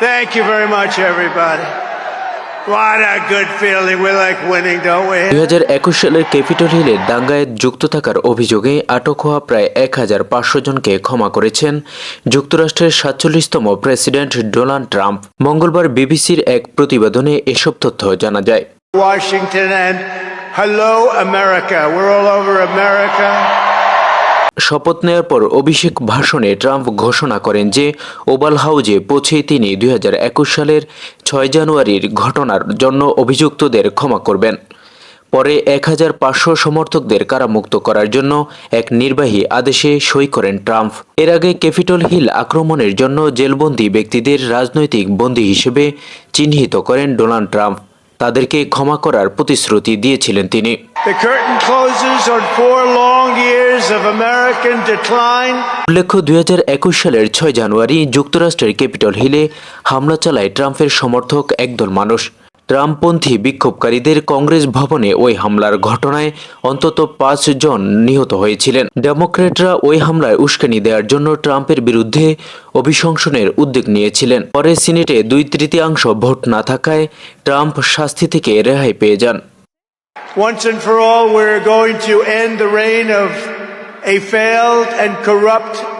Thank you very much, everybody. What a good feeling. We like winning, don't we? দু হাজার একুশ সালের Capitol হিলে দাঙ্গায় যুক্ত থাকার অভিযোগে আটক হওয়া প্রায় এক হাজার পাঁচশো জনকে ক্ষমা করেছেন যুক্তরাষ্ট্রের সাতচল্লিশতম প্রেসিডেন্ট ডোনাল্ড ট্রাম্প মঙ্গলবার বিবিসির এক প্রতিবেদনে এসব তথ্য জানা যায় Washington and hello, America. We're all over America. শপথ নেওয়ার পর অভিষেক ভাষণে ট্রাম্প ঘোষণা করেন যে ওভাল হাউজে পৌঁছে তিনি দুই হাজার একুশ সালের ছয় জানুয়ারির ঘটনার জন্য অভিযুক্তদের ক্ষমা করবেন। পরে এক হাজার পাঁচশো সমর্থকদের কারামুক্ত করার জন্য এক নির্বাহী আদেশে সই করেন ট্রাম্প। এর আগে ক্যাপিটল হিল আক্রমণের জন্য জেলবন্দি ব্যক্তিদের রাজনৈতিক বন্দী হিসেবে চিহ্নিত করেন ডোনাল্ড ট্রাম্প। তাদেরকে ক্ষমা করার প্রতিশ্রুতি দিয়েছিলেন তিনি। Of American decline. উল্লেখ্য দুই হাজার একুশ সালের ছয় জানুয়ারি যুক্তরাষ্ট্রের ক্যাপিটল হিলে হামলা চালায় ট্রাম্পের সমর্থক একদল মানুষ। ট্রাম্পপন্থী বিক্ষোভকারীদের কংগ্রেস ভবনে ওই হামলার ঘটনায় অন্তত পাঁচ জন নিহত হয়েছিলেন। ডেমোক্র্যাটরা ওই হামলায় উস্কানি দেওয়ার জন্য ট্রাম্পের বিরুদ্ধে অভিশংসনের উদ্যোগ নিয়েছিলেন। পরে সিনেটে দুই তৃতীয়াংশ ভোট না থাকায় ট্রাম্প শাস্তি থেকে রেহাই পেয়ে যান। Once and for all, we're going to end the reign of a failed and corrupt